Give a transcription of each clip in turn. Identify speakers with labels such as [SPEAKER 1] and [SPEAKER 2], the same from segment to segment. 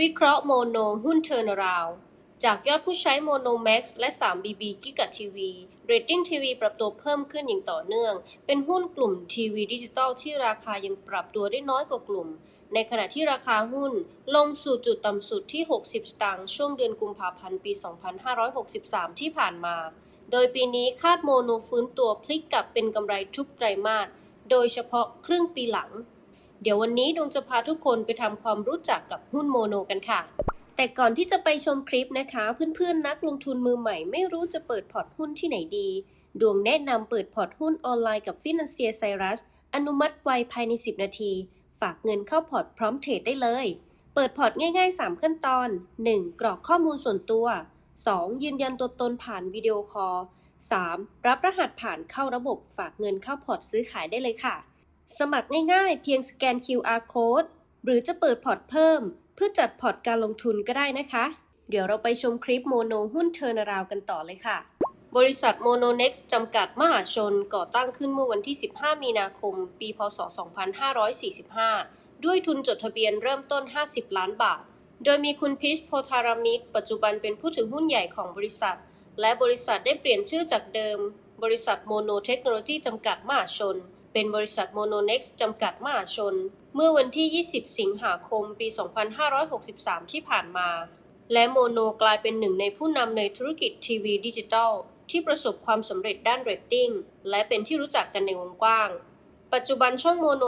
[SPEAKER 1] วิเคราะห์โมโนหุ้นเทอร์นาราวจากยอดผู้ใช้โมโนแม็กซ์และ 3BB กิกะทีวีเรตติ้งทีวีปรับตัวเพิ่มขึ้นอย่างต่อเนื่อง เป็นหุ้นกลุ่มทีวีดิจิตอลที่ราคายังปรับตัวได้น้อยกว่ากลุ่ม ในขณะที่ราคาหุ้นลงสู่จุดต่ำสุดที่ 60 สตางค์ช่วงเดือนกุมภาพันธ์ปี 2563 ที่ผ่านมา โดยปีนี้คาดโมโนฟื้นตัวพลิกกลับเป็นกำไรทุกไตรมาส โดยเฉพาะครึ่งปีหลัง เดี๋ยววันนี้ดวงจะพาทุกคนไปทำความรู้จักกับหุ้นโมโนกันค่ะ แต่ก่อนที่จะไปชมคลิปนะคะ เพื่อนๆนักลงทุนมือใหม่ไม่รู้จะเปิดพอร์ตหุ้นที่ไหนดี ดวงแนะนำเปิดพอร์ตหุ้นออนไลน์กับ Financier Cyrus อนุมัติไวภายใน 10 นาที ฝากเงินเข้าพอร์ตพร้อมเทรดได้เลย เปิดพอร์ตง่าย ๆ 3 ขั้นตอน 1. กรอกข้อมูลส่วนตัว 2. ยืนยันตัวตนผ่านวิดีโอคอล 3. รับรหัสผ่านเข้าระบบฝากเงินเข้าพอร์ตซื้อขายได้เลยค่ะ สมัครง่ายๆ เพียงสแกน QR code หรือจะเปิดพอร์ตเพิ่ม เพื่อจัดพอร์ตการลงทุนก็ได้นะคะ เดี๋ยวเราไปชมคลิปโมโนหุ้นเทอร์นาราวกันต่อเลยค่ะ บริษัทโมโนเน็กซ์จำกัดมหาชนก่อตั้งขึ้นเมื่อวันที่ 15 มีนาคม ปีพศ 2545 ด้วยทุนจดทะเบียนเริ่มต้น 50 ล้านบาท โดยมีคุณพิชโพธารามิดปัจจุบันเป็นผู้ถือหุ้นใหญ่ของบริษัท และบริษัทได้เปลี่ยนชื่อจากเดิม บริษัทโมโนเทคโนโลยีจำกัดมหาชน เป็นบริษัทโมโนเน็กซ์จำกัดมหาชน เมื่อวันที่ 20 สิงหาคม ปี 2563 ที่ผ่านมา และโมโนกลายเป็นหนึ่งในผู้นำในธุรกิจทีวีดิจิทัล ที่ประสบความสำเร็จด้านเรตติ้ง และเป็นที่รู้จักกันในวงกว้าง ปัจจุบันช่องโมโน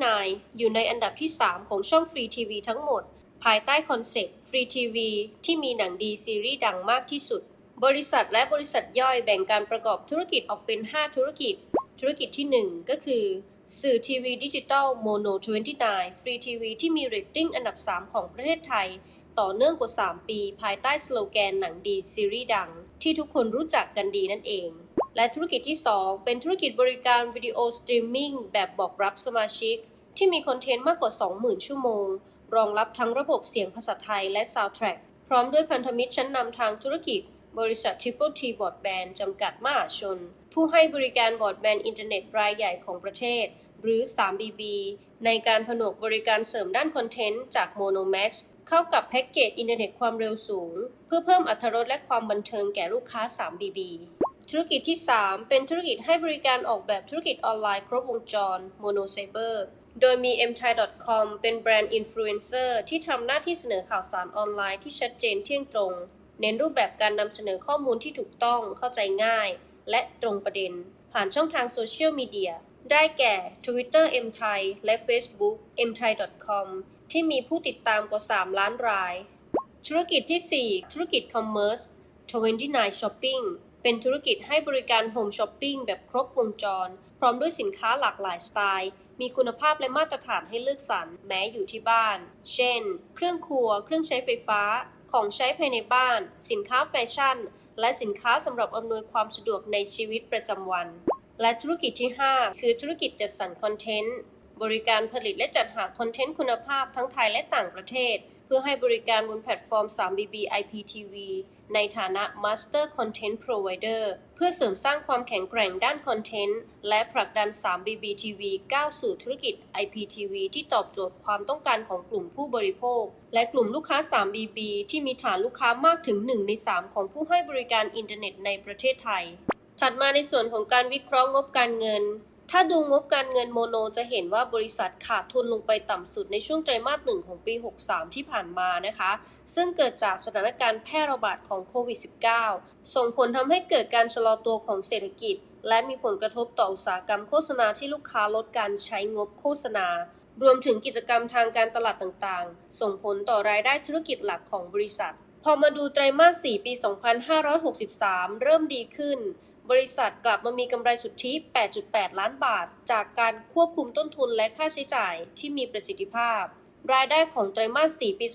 [SPEAKER 1] 29 อยู่ในอันดับที่ 3 ของช่องฟรีทีวีทั้งหมด ภายใต้คอนเซ็ปต์ฟรีทีวีที่มีหนังดีซีรีส์ดังมากที่สุดบริษัทและบริษัทย่อยแบ่งการประกอบธุรกิจออกเป็น 5 ธุรกิจ ธุรกิจที่ 1 ก็คือ สื่อทีวีดิจิตอลโมโน29 ฟรีทีวีที่มีเรตติ้งอันดับ 3 ของประเทศไทย ต่อเนื่องกว่า 3 ปี ภายใต้สโลแกนหนังดีซีรีส์ดัง ที่ทุกคนรู้จักกันดีนั่นเอง และธุรกิจที่ 2 เป็นธุรกิจบริการวิดีโอสตรีมมิ่งแบบบอกรับสมาชิก ที่มีคอนเทนต์มากกว่า 20,000 ชั่วโมง รองรับทั้งระบบเสียงภาษาไทยและ Soundtrack พร้อมด้วยพันธมิตรชั้นนำทางธุรกิจ บริษัท Triple T Broadband จำกัดมหาชน ผู้ให้บริการบอร์ดแบนด์อินเทอร์เน็ตรายใหญ่ของประเทศ หรือ 3BB ในการผนวกบริการเสริมด้านคอนเทนต์จาก Monomax เข้ากับแพ็กเกจอินเทอร์เน็ตความเร็วสูง เพื่อเพิ่มอรรถรสและความบันเทิงแก่ลูกค้า 3BB ธุรกิจที่ 3 เป็นธุรกิจให้บริการออกแบบธุรกิจออนไลน์ครบวงจร MonoSaber โดยมี mthai.com เป็นแบรนด์อินฟลูเอนเซอร์ที่ทำหน้าที่เสนอข่าวสารออนไลน์ที่ชัดเจนเที่ยงตรง เน้นรูปแบบการนำเสนอข้อมูลที่ถูกต้องเข้าใจง่าย และตรงประเด็น ผ่านช่องทางโซเชียลมีเดีย ได้แก่ Twitter mthai และ Facebook mthai.com ที่มีผู้ติดตามกว่า 3 ล้านราย ธุรกิจที่ 4 ธุรกิจคอมเมอร์ส29 Shopping เป็นธุรกิจให้บริการโฮมช้อปปิ้งแบบครบวงจร พร้อมด้วยสินค้าหลากหลายสไตล์ มีคุณภาพและมาตรฐานให้เลือกสรรแม้อยู่ที่บ้าน เช่น เครื่องครัว เครื่องใช้ไฟฟ้า ของใช้ภายในบ้าน สินค้าแฟชั่น และสินค้าสำหรับอำนวยความสะดวกในชีวิตประจำวัน และธุรกิจที่ 5 คือธุรกิจจัดสรรคอนเทนต์ บริการผลิตและจัดหาคอนเทนต์คุณภาพทั้งไทยและต่างประเทศ เพื่อให้บริการบนแพลตฟอร์ม 3BB IPTV ในฐานะ Master Content Provider เพื่อเสริมสร้างความแข็งแกร่งด้านคอนเทนต์ และผลักดัน 3BB TV ก้าวสู่ธุรกิจ IPTV ที่ตอบโจทย์ความต้องการของกลุ่มผู้บริโภค และกลุ่มลูกค้า 3BB ที่มีฐานลูกค้ามากถึง 1 ใน 3 ของผู้ให้บริการอินเทอร์เน็ตในประเทศไทย ถัดมาในส่วนของการวิเคราะห์งบการเงิน ถ้าดูงบการเงินโมโนจะเห็นว่าบริษัทขาดทุนลงไปต่ำสุดในช่วงไตรมาสหนึ่งของปี 63 ที่ผ่านมานะคะ ซึ่งเกิดจากสถานการณ์แพร่ระบาดของโควิด -19 ส่งผลทำให้เกิดการชะลอตัวของเศรษฐกิจ และมีผลกระทบต่ออุตสาหกรรมโฆษณาที่ลูกค้าลดการใช้งบโฆษณารวมถึงกิจกรรมทางการตลาดต่างๆ ส่งผลต่อรายได้ธุรกิจหลักของบริษัท พอมาดูไตรมาส 4 ปี 2563 เริ่มดีขึ้น บริษัทกลับมามีกำไรสุทธิ 8.8 ล้านบาท จากการควบคุมต้นทุนและค่าใช้จ่ายที่มีประสิทธิภาพ รายได้ของไตรมาส 4 ปี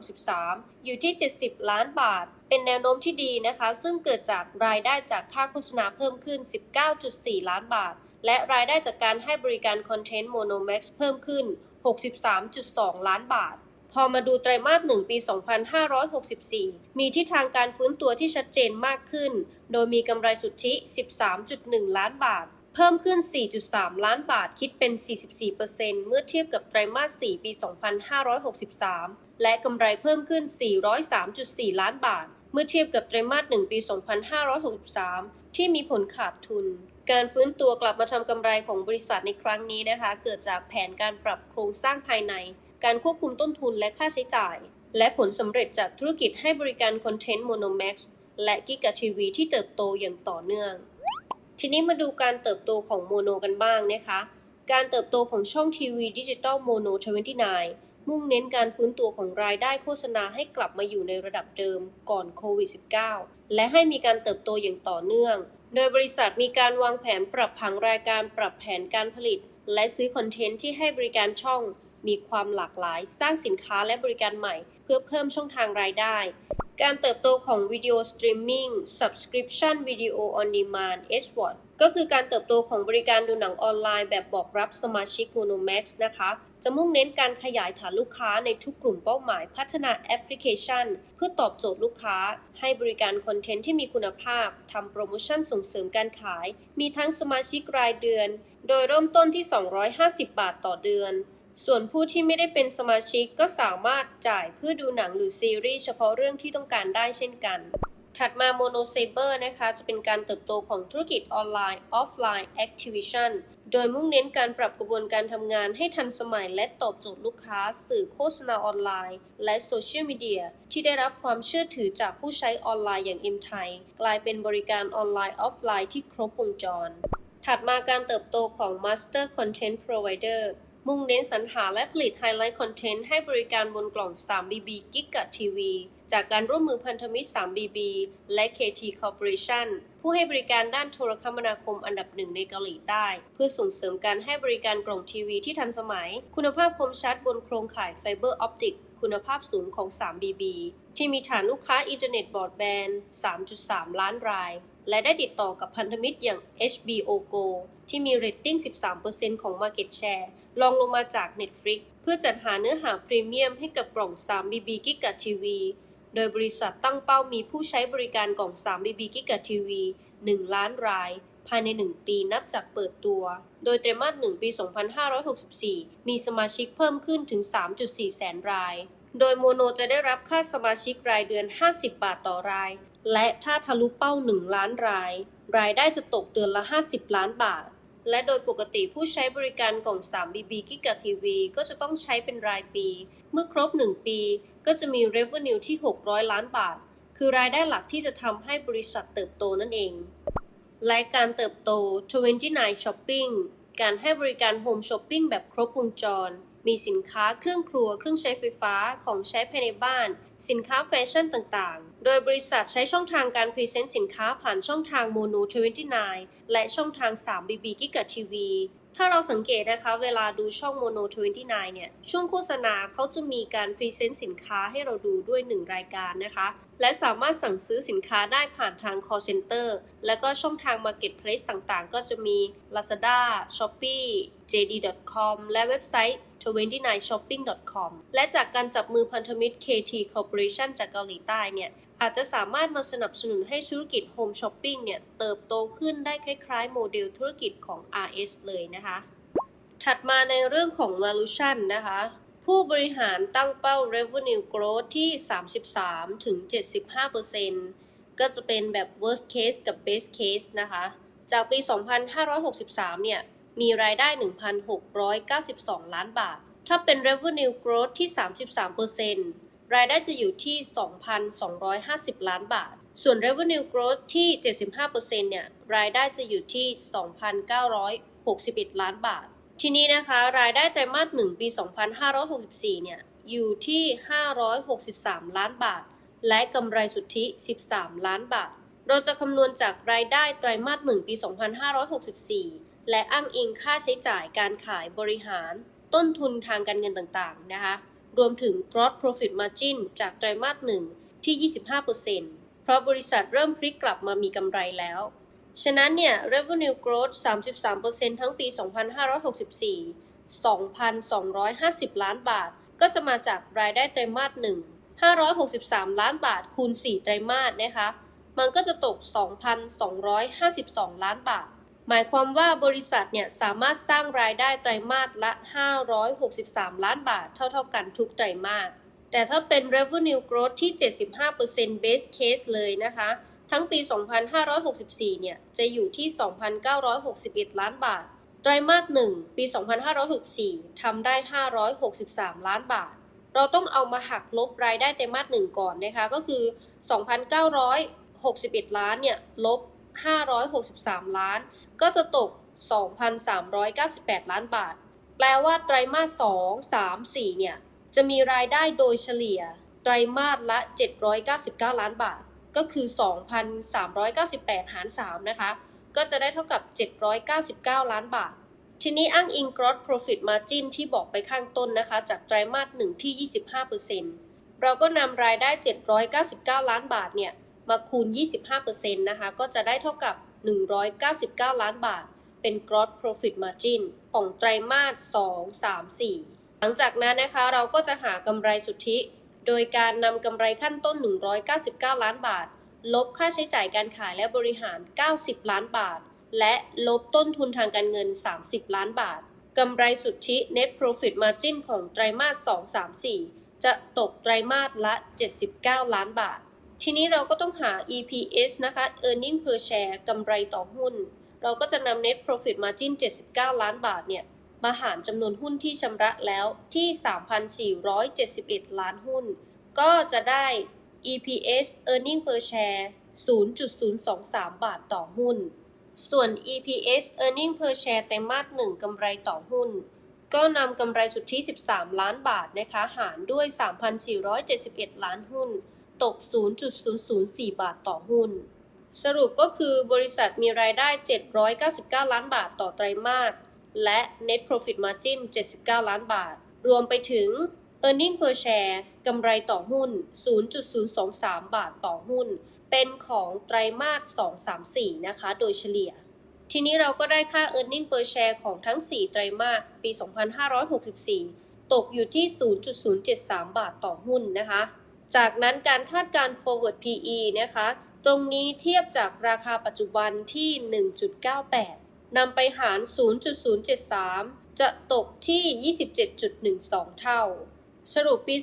[SPEAKER 1] 2563 อยู่ที่ 70 ล้านบาท เป็นแนวโน้มที่ดีนะคะ ซึ่งเกิดจากรายได้จากค่าโฆษณาเพิ่มขึ้น 19.4 ล้านบาท และรายได้จากการให้บริการคอนเทนต์ Monomax เพิ่มขึ้น 63.2 ล้านบาท พอมาดูไตรมาส1ปี 2564 มีทิศทางการฟื้นตัวที่ชัดเจนมากขึ้น โดยมีกำไรสุทธิ 13.1 ล้านบาท เพิ่มขึ้น 4.3 ล้านบาทคิดเป็น 44%เมื่อเทียบกับไตรมาส 4 ปี 2563 และกำไรเพิ่มขึ้น 403.4 ล้านบาท เมื่อเทียบกับไตรมาส 1 ปี 2563 ที่มีผลขาดทุนการฟื้นตัวกลับมาทำกำไรของบริษัทในครั้งนี้นะคะ เกิดจากแผนการปรับโครงสร้างภายใน การควบคุมต้นทุนและค่าใช้จ่าย และผลสำเร็จจากธุรกิจให้บริการคอนเทนต์ Monomax และกิกะทีวีที่เติบโตอย่างต่อเนื่อง ทีนี้มาดูการเติบโตของโมโนกันบ้างนะคะ การเติบโตของช่องทีวีดิจิตอลโมโน29 มุ่งเน้นการฟื้นตัวของรายได้โฆษณาให้กลับมาอยู่ในระดับเดิมก่อนโควิด -19 และให้มีการเติบโตอย่างต่อเนื่อง โดยบริษัทมีการวางแผนปรับผังรายการปรับแผนการผลิต และซื้อคอนเทนต์ที่ให้บริการช่อง มีความหลากหลาย สร้างสินค้าและบริการใหม่ เพื่อเพิ่มช่องทางรายได้ การเติบโตของวิดีโอสตรีมมิ่ง Subscription Video on Demand SWOT ก็คือการเติบโตของบริการดูหนังออนไลน์แบบบอกรับสมาชิก Monomax นะคะ จะมุ่งเน้นการขยายฐานลูกค้าในทุกกลุ่มเป้าหมาย พัฒนาแอปพลิเคชัน เพื่อตอบโจทย์ลูกค้า ให้บริการคอนเทนต์ที่มีคุณภาพ ทำโปรโมชั่นส่งเสริมการขาย มีทั้งสมาชิกรายเดือน โดยเริ่มต้นที่ 250 บาทต่อเดือน ส่วนผู้ที่ไม่ได้เป็นสมาชิกก็สามารถจ่ายเพื่อดูหนังหรือซีรีส์เฉพาะเรื่องที่ต้องการได้เช่นกัน ถัดมา Mono Saber นะคะ จะเป็นการเติบโตของธุรกิจออนไลน์ Offline Activation โดยมุ่งเน้นการปรับกระบวนการทำงานให้ทันสมัยและตอบโจทย์ลูกค้า สื่อโฆษณาออนไลน์ และโซเชียลมีเดียที่ได้รับความเชื่อถือจากผู้ใช้ออนไลน์อย่าง M ไทยกลายเป็นบริการออนไลน์ออฟไลน์ที่ครบวงจร ถัดมาการเติบโตของ Master Content Provider มุ่งเน้นสรรหาและผลิตไฮไลท์คอนเทนต์ให้บริการบนกล่อง 3BB Giga TV จากการร่วมมือพันธมิตร 3BB และ KT Corporation ผู้ให้บริการด้านโทรคมนาคมอันดับหนึ่งในเกาหลีใต้ เพื่อส่งเสริมการให้บริการกล่องทีวีที่ทันสมัย คุณภาพคมชัดบนโครงข่ายไฟเบอร์ออปติก คุณภาพสูงของ 3BB ที่มีฐานลูกค้าอินเทอร์เน็ตบอรอดแบนด์ 3.3 ล้านราย และได้ติดต่อกับพันธมิตรอย่าง HBO Go ที่มีเรตติ้ง 13%ของ Market Share รองลงมาจาก Netflix เพื่อจัดหาเนื้อหาพรีเมียมให้กับกล่อง 3BB Giga TV โดยบริษัทตั้งเป้ามีผู้ใช้บริการกล่อง 3BB Giga TV 1 ล้านราย ภายใน 1 ปีนับจากเปิดตัว โดยไตรมาส 1 ปี 2564 มีสมาชิกเพิ่มขึ้นถึง 3.4 แสนราย โดยโมโนจะได้รับค่าสมาชิกรายเดือน 50 บาทต่อราย และถ้าทะลุเป้า 1 ล้านราย รายได้จะตกเดือนละ 50 ล้านบาท และโดยปกติผู้ใช้บริการกล่อง 3BB Giga TV ก็จะต้องใช้เป็นรายปี เมื่อครบ 1 ปีก็จะมี revenue ที่ 600 ล้านบาท คือรายได้หลักที่จะทำให้บริษัทเติบโตนั่นเอง และการเติบโต 29 Shopping การให้บริการ Home Shopping แบบครบวงจร มีสินค้าเครื่องครัว เครื่องใช้ไฟฟ้า ของใช้ภายในบ้าน สินค้าแฟชั่นต่างๆ โดยบริษัทใช้ช่องทางการพรีเซนต์สินค้าผ่านช่องทาง Mono 29 และช่องทาง 3BB Giga TV ถ้าเราสังเกตนะคะเวลาดูช่อง Mono 29เนี่ย ช่วงโฆษณาเขาจะมีการพรีเซนต์สินค้าให้เราดูด้วย 1 รายการนะคะ และสามารถสั่งซื้อสินค้าได้ผ่านทาง call center และก็ช่องทาง marketplace ต่างๆ ก็จะมี Lazada, Shopee, JD.com และเว็บไซต์ 29shopping.com และจากการจับมือพันธมิตร KT Corporation จากเกาหลีใต้เนี่ย อาจจะสามารถมาสนับสนุนให้ธุรกิจ Home Shopping เนี่ย เติบโตขึ้นได้คล้ายๆ โมเดลธุรกิจของ RS เลยนะคะ ถัดมาในเรื่องของ valuation นะคะ ผู้บริหารตั้งเป้า revenue growth ที่ 33ถึง75%ก็จะเป็นแบบ worst case กับ best case นะคะ จากปี 2563 เนี่ย มีรายได้ 1,692 ล้านบาท ถ้าเป็น revenue growth ที่ 33%รายได้จะอยู่ที่ 2,250 ล้านบาท ส่วน revenue growth ที่ 75%เนี่ย รายได้จะอยู่ที่ 2,961 ล้านบาท ทีนี้นะคะรายได้ไตรมาส1ปี 2564 เนี่ยอยู่ที่ 563 ล้านบาท และกำไรสุทธิ 13 ล้านบาท เราจะคำนวณจากรายได้ไตรมาส1ปี 2564 และอ้างอิงค่าใช้จ่ายการขายบริหาร ต้นทุนทางการเงินต่างๆ นะคะ รวมถึง gross profit margin จากไตรมาส1ที่ 25%เพราะบริษัทเริ่มพลิกกลับมามีกำไรแล้ว ฉะนั้นเนี่ย revenue growth 33%ทั้งปี 2564 2,250 ล้านบาท ก็จะมาจากรายได้ไตรมาส 1 563 ล้านบาท คูณ 4 ไตรมาสนะคะ มันก็จะตก 2,252 ล้านบาท หมายความว่าบริษัทเนี่ย สามารถสร้างรายได้ไตรมาสละ 563 ล้านบาท เท่าๆกันทุกไตรมาส แต่ถ้าเป็น revenue growth ที่ 75% base case เลยนะคะ ทั้งปี 2564 เนี่ย จะอยู่ที่ 2,961 ล้านบาท ไตรมาส 1 ปี 2564 ทำได้ 563 ล้านบาท เราต้องเอามาหักลบรายได้ไตรมาส 1 ก่อนนะคะ ก็คือ 2,961 ล้านเนี่ย ลบ 563 ล้าน ก็จะตก 2,398 ล้านบาท แปลว่าไตรมาส 2 3 4 เนี่ย จะมีรายได้โดยเฉลี่ย ไตรมาสละ 799 ล้านบาท ก็คือ 2,398 หาร 3 นะคะ ก็จะได้เท่ากับ 799 ล้านบาท ทีนี้อ้างอิง gross profit margin ที่บอกไปข้างต้นนะคะ จากไตรมาส1ที่ 25%เราก็นำรายได้ 799 ล้านบาทเนี่ย มาคูณ 25%นะคะ ก็จะได้เท่ากับ 199 ล้านบาท เป็น gross profit margin ของไตรมาส 2 3 4 หลังจากนั้นนะคะ เราก็จะหากำไรสุทธิ โดยการนำกำไรขั้นต้น 199 ล้านบาท ลบค่าใช้จ่ายการขายและบริหาร 90 ล้านบาท และลบต้นทุนทางการเงิน 30 ล้านบาท กำไรสุทธิ net profit margin ของไตรมาส 2 3 4 จะตกไตรมาสละ 79 ล้านบาท ทีนี้เราก็ต้องหา EPS นะคะ earning per share กำไรต่อหุ้น เราก็จะนำ net profit margin 79 ล้านบาทเนี่ย มาหารจำนวนหุ้นที่ชำระแล้วที่ 3,471 ล้านหุ้น ก็จะได้ EPS earning per share 0.023 บาทต่อหุ้น ส่วน EPS earning per share ไตรมาส1กำไรต่อหุ้น ก็นำกำไรสุทธิ 13 ล้านบาทนะคะ หารด้วย 3,471 ล้านหุ้น ตก 0.004 บาทต่อหุ้น สรุปก็คือบริษัทมีรายได้ 799 ล้านบาทต่อไตรมาส และ net profit margin 79 ล้านบาท รวมไปถึง earning per share กำไรต่อหุ้น 0.023 บาทต่อหุ้น เป็นของไตรมาส 234 นะคะ โดยเฉลี่ย ทีนี้เราก็ได้ค่า earning per share ของทั้ง 4 ไตรมาส ปี 2564 ตกอยู่ที่ 0.073 บาทต่อหุ้นนะคะ จากนั้นการคาดการ forward PE นะคะ ตรงนี้เทียบจากราคาปัจจุบันที่ 1.98 นำไปหาร 0.073 จะตกที่ 27.12 เท่า สรุปปี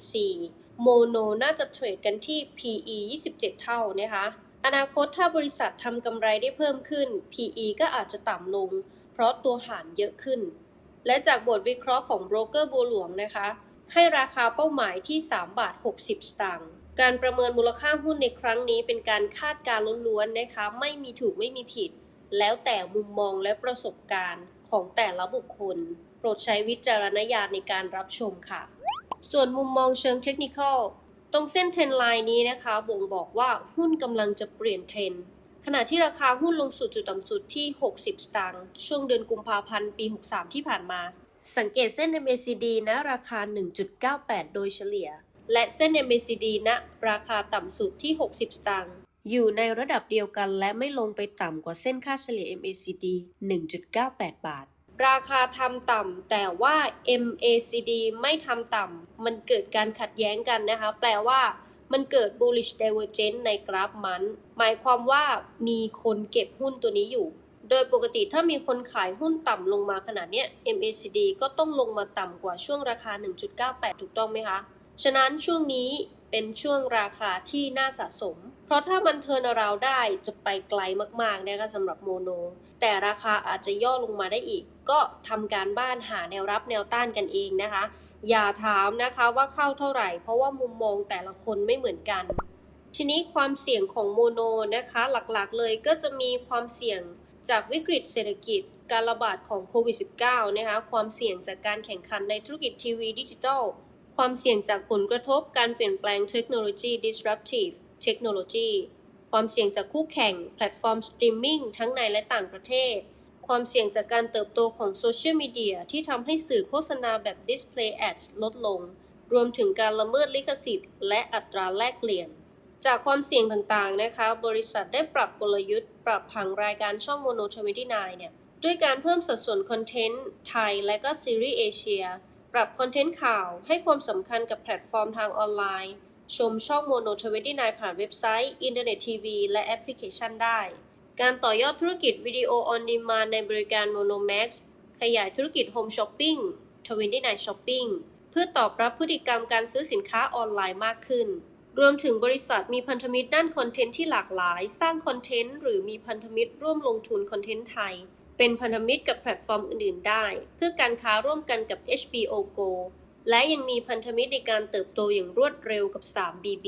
[SPEAKER 1] 2564 โมโนน่าจะเทรดกันที่ PE 27 เท่านะคะ อนาคตถ้าบริษัททำกำไรได้เพิ่มขึ้น PE ก็อาจจะต่ำลง เพราะตัวหารเยอะขึ้น และจากบทวิเคราะห์ของโบรกเกอร์บัวหลวงนะคะ ให้ราคาเป้าหมายที่ 3 บาท 60 สตางค์การประเมินมูลค่าหุ้นในครั้งนี้เป็นการคาดการณ์ล้วนๆนะคะ ไม่มีถูกไม่มีผิด แล้วแต่มุมมองและประสบการณ์ของแต่ละบุคคล โปรดใช้วิจารณญาณในการรับชมค่ะ ส่วนมุมมองเชิงเทคนิคตรงเส้นเทรนไลน์นี้นะคะ บ่งบอกว่าหุ้นกำลังจะเปลี่ยนเทรนด์ขณะที่ราคาหุ้นลงสู่จุดต่ำสุดที่ 60 สตางค์ช่วงเดือนกุมภาพันธ์ปี 63 ที่ผ่านมา สังเกตเส้น MACD ณราคา 1.98 โดยเฉลี่ย และเส้น MACD ณราคาต่ำสุดที่ 60 สตางค์ อยู่ในระดับเดียวกันและไม่ลงไปต่ำกว่าเส้นค่าเฉลี่ย MACD 1.98 บาท ราคาทำต่ำแต่ว่า MACD ไม่ทำต่ำมันเกิดการขัดแย้งกันนะคะ แปลว่ามันเกิด bullish divergence ในกราฟมัน หมายความว่ามีคนเก็บหุ้นตัวนี้อยู่ โดยปกติถ้ามีคนขายหุ้นต่ำลงมาขนาดเนี้ย MACD ก็ต้องลงมาต่ำกว่าช่วงราคา 1.98 ถูกต้องไหมคะ ฉะนั้นช่วงนี้เป็นช่วงราคาที่น่าสะสม เพราะถ้ามันเทิร์นราวได้จะไปไกลมากๆนะคะสำหรับโมโน แต่ราคาอาจจะย่อลงมาได้อีก ก็ทำการบ้านหาแนวรับแนวต้านกันเองนะคะ อย่าถามนะคะว่าเข้าเท่าไหร่ เพราะว่ามุมมองแต่ละคนไม่เหมือนกัน ทีนี้ความเสี่ยงของโมโนนะคะหลักๆเลยก็จะมีความเสี่ยงจากวิกฤตเศรษฐกิจการระบาดของโควิด -19 นะคะความเสี่ยงจากการแข่งขันในธุรกิจทีวีดิจิทัล ความเสี่ยงจากผลกระทบการเปลี่ยนแปลงเทคโนโลยี disruptive technology ความเสี่ยงจากคู่แข่ง แพลตฟอร์มสตรีมมิ่งทั้งในและต่างประเทศ ความเสี่ยงจากการเติบโตของโซเชียลมีเดียที่ทำให้สื่อโฆษณาแบบ Display Ads ลดลง รวมถึงการละเมิดลิขสิทธิ์ และอัตราแลกเปลี่ยน จากความเสี่ยงต่างๆนะคะ บริษัทได้ปรับกลยุทธ์ ปรับผังรายการช่อง Mono 29เนี่ยด้วยการเพิ่มสัดส่วนคอนเทนต์ไทยและก็ซีรีส์เอเชีย ปรับคอนเทนต์ข่าวให้ความสำคัญกับแพลตฟอร์มทางออนไลน์ ชมช่อง Mono 29 ผ่านเว็บไซต์ อินเทอร์เน็ตทีวีและแอปพลิเคชันได้ การต่อยอดธุรกิจวิดีโอออนดีมานในบริการ Monomax ขยายธุรกิจ Home Shopping 29 Shopping เพื่อตอบรับพฤติกรรมการซื้อสินค้าออนไลน์มากขึ้น รวมถึงบริษัทมีพันธมิตรด้านคอนเทนต์ที่หลากหลาย สร้างคอนเทนต์หรือมีพันธมิตรร่วมลงทุนคอนเทนต์ไทย เป็นพันธมิตรกับแพลตฟอร์มอื่น ๆ ได้ เพื่อการค้าร่วมกันกับ HBO Go และยังมีพันธมิตรในการเติบโตอย่างรวดเร็วกับ 3BB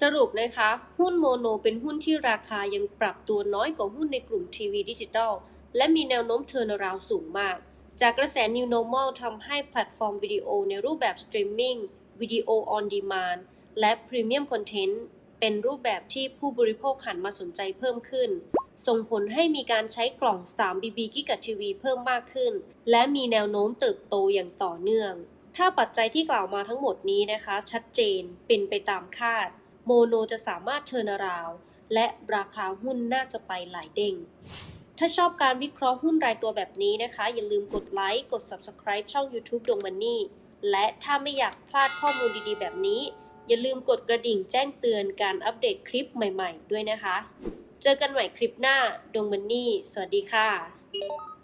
[SPEAKER 1] สรุปนะคะ หุ้นโมโนเป็นหุ้นที่ราคายังปรับตัวน้อยกว่าหุ้นในกลุ่มทีวีดิจิทัลและมีแนวโน้มเทิร์นราวสูงมาก จากกระแส New Normal ทำให้แพลตฟอร์มวิดีโอในรูปแบบสตรีมมิ่งวิดีโอออนดีมานและพรีเมียมคอนเทนต์เป็นรูปแบบที่ผู้บริโภคหันมาสนใจเพิ่มขึ้น ส่งผลให้มีการใช้กล่อง 3BB กิกะทีวีเพิ่มมากขึ้น และมีแนวโน้มเติบโตอย่างต่อเนื่อง ถ้าปัจจัยที่กล่าวมาทั้งหมดนี้นะคะ ชัดเจนเป็นไปตามคาด โมโนจะสามารถเทิร์นาราว และราคาหุ้นน่าจะไปหลายเด้งถ้าชอบการวิเคราะห์หุ้นรายตัวแบบนี้นะคะ อย่าลืมกดไลค์กด Subscribe ช่อง YouTube ดงมันนี่ และถ้าไม่อยากพลาดข้อมูลดีๆ แบบนี้ อย่าลืมกดกระดิ่งแจ้งเตือนการอัปเดตคลิปใหม่ๆ ด้วยนะคะ เจอกันใหม่คลิปหน้าดวงมันนี่ สวัสดีค่ะ